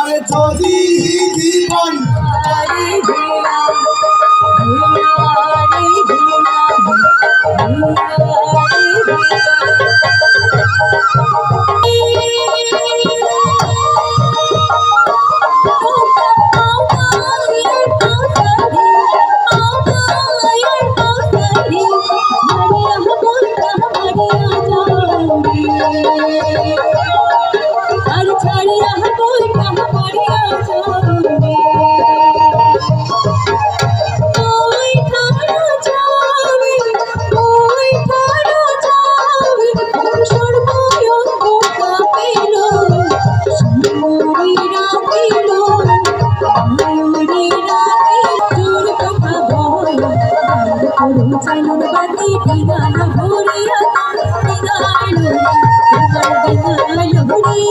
আরে যদি জীবন ভিড়া ভিড়া ভিড়া Música না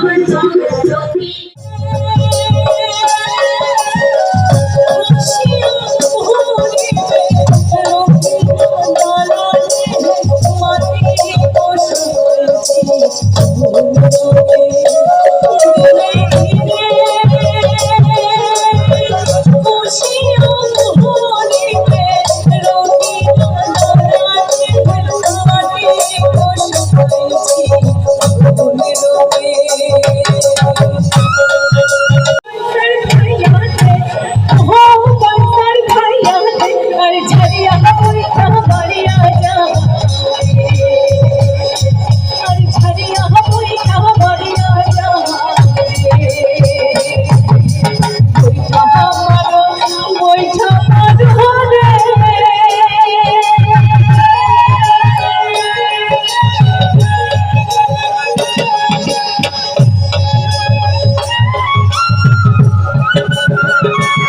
Thank you.